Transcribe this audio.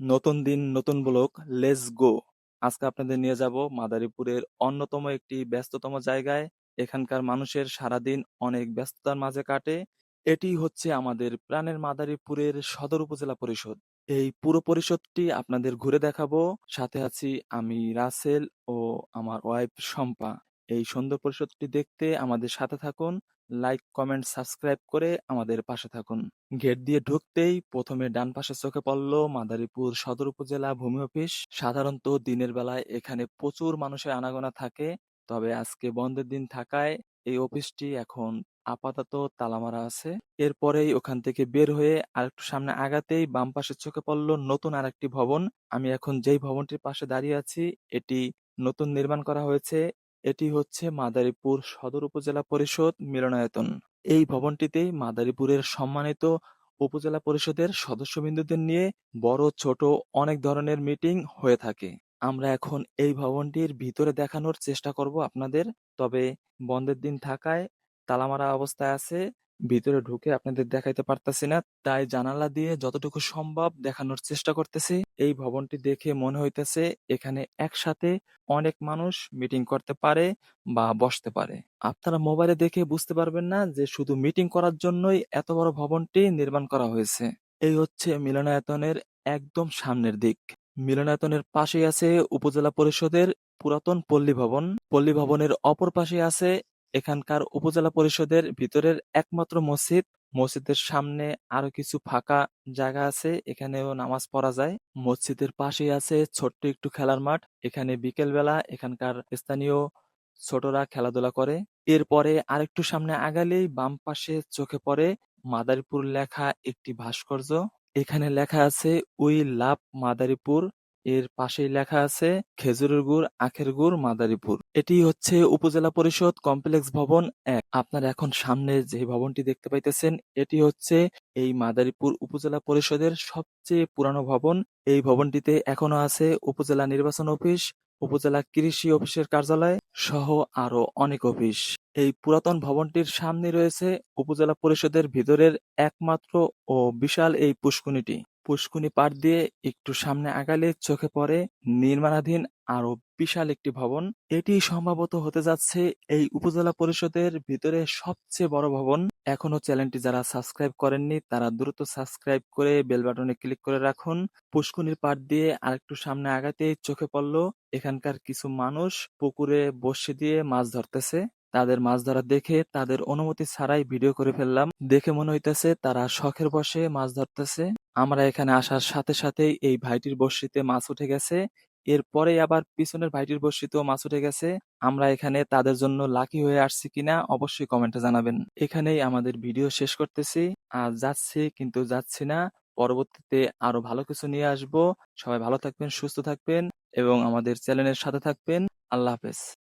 নতুন দিন, নতুন ব্লক লেটস গো আজকে আপনাদের নিয়ে যাব মাদারীপুরের অন্যতম একটি ব্যস্ততম জায়গায়। এখানকার মানুষের সারাদিন অনেক ব্যস্ততার মাঝে কাটে। এটি হচ্ছে আমাদের প্রাণের মাদারীপুরের সদর উপজেলা পরিষদ। এই পুরো পরিষদটি আপনাদের ঘুরে দেখাবো। সাথে আছি আমি রাসেল ও আমার ওয়াইফ শম্পা। এই সুন্দর পরিষদটি দেখতে আমাদের সাথে থাকুন লাইক কমেন্ট সাবস্ক্রাইব করে আমাদের পাশে থাকুন। গেট দিয়ে ঢুকতেই প্রথমে ডান পাশে চোখে পড়ল মাদারীপুর সদর উপজেলা ভূমি অফিস। সাধারণত দিনের বেলায় এখানে প্রচুর মানুষের আনাগোনা থাকে, তবে আজকে বন্ধের দিন থাকায় এই অফিসটি এখন আপাতত তালামারা আছে। এরপরেই ওখান থেকে বের হয়ে আরেকটু সামনে আগাতেই বাম পাশে চোখে পড়ল নতুন আরেকটি ভবন। আমি এখন যেই ভবনটির পাশে দাঁড়িয়ে আছি, এটি নতুন নির্মাণ করা হয়েছে। এটি হচ্ছে মাদারীপুর সদর উপজেলা পরিষদ মিলনায়তন। এই ভবনটিতে মাদারীপুরের সম্মানিত উপজেলা পরিষদের সদস্যবৃন্দদের নিয়ে বড়, ছোট, অনেক ধরনের মিটিং হয়ে থাকে। আমরা এখন এই ভবনটির ভিতরে দেখানোর চেষ্টা করব আপনাদের। তবে বন্ধের দিন থাকায় তালামারা অবস্থায় আছে, ভিতরে ঢুকে আপনাদের দেখাইতে পারতাছি না। তাই জানালা দিয়ে যতটুকু সম্ভব দেখানোর চেষ্টা করতেছি। এই ভবনটি দেখে মনে হইতেছে এখানে একসাথে অনেক মানুষ মিটিং করতে পারে বা বসতে পারে। আপনারা মোবাইলে দেখে বুঝতে পারবেন না যে শুধু মিটিং করার জন্যই এত বড় ভবনটি নির্মাণ করা হয়েছে। এই হচ্ছে মিলনায়তনের একদম সামনের দিক। মিলনায়তনের পাশেই আছে উপজেলা পরিষদের পুরাতন পল্লী ভবন। পল্লী ভবনের অপর পাশে আছে এখানকার উপজেলা পরিষদের ভিতরের একমাত্র মসজিদ। মসজিদের সামনে আরও কিছু ফাঁকা জায়গা আছে, এখানেও নামাজ পড়া যায়। মসজিদের পাশেই আছে ছোট্ট একটু খেলার মাঠ। এখানে বিকেল বেলা এখানকার স্থানীয় ছোটরা খেলাধুলা করে। এরপরে আরেকটু সামনে আগালেই বাম পাশে চোখে পড়ে মাদারীপুর লেখা একটি ভাস্কর্য। এখানে লেখা আছে, উই লাভ মাদারীপুর। এর পাশেই লেখা আছে, খেজুরের গুড়, আখের গুড়, মাদারীপুর। এটি হচ্ছে উপজেলা পরিষদ কমপ্লেক্স ভবন এক। আপনারা এখন সামনে যে ভবনটি দেখতে পাইতেছেন, এটি হচ্ছে এই মাদারীপুর উপজেলা পরিষদের সবচেয়ে পুরানো ভবন। এই ভবনটিতে এখনও আছে উপজেলা নির্বাচন অফিস, উপজেলা কৃষি অফিসের কার্যালয় সহ আরও অনেক অফিস। এই পুরাতন ভবনটির সামনে রয়েছে উপজেলা পরিষদের ভিতরের একমাত্র ও বিশাল এই পুষ্কুনিটি পুষ্কুনি পাড় দিয়ে একটু সামনে আগালে চোখে পড়ে নির্মাণাধীন আরও বিশাল একটি ভবন। এটি সম্ভবত হতে যাচ্ছে এই উপজেলা পরিষদের ভিতরে সবচেয়ে বড় ভবন। এখনও চ্যানেলটি যারা সাবস্ক্রাইব করেননি, তারা দ্রুত সাবস্ক্রাইব করে বেল বাটনে ক্লিক করে রাখুন। পুষ্কুনির পাড় দিয়ে আরেকটু সামনে আগাতে চোখে পড়ল এখানকার কিছু মানুষ পুকুরে বসে দিয়ে মাছ ধরতেছে। তাদের মাছ ধরা দেখে তাদের অনুমতি ছাড়াই ভিডিও করে ফেললাম। দেখে মনে হইতেছে তারা শখের বসে মাছ ধরতেছে। আমরা এখানে আসার সাথে সাথেই এই ভাইটির বড়শিতে মাছ উঠে গেছে। এরপরে আবার পিছনের ভাইটির বড়শিতেও মাছ উঠে গেছে। আমরা এখানে তাদের জন্য লাকি হয়ে আসছি কিনা অবশ্যই কমেন্টে জানাবেন। এখানেই আমাদের ভিডিও শেষ করতেছি। আর যাচ্ছি কিন্তু যাচ্ছি না। পরবর্তীতে আরও ভালো কিছু নিয়ে আসব। সবাই ভালো থাকবেন, সুস্থ থাকবেন এবং আমাদের চ্যানেলের সাথে থাকবেন। আল্লাহ হাফেজ।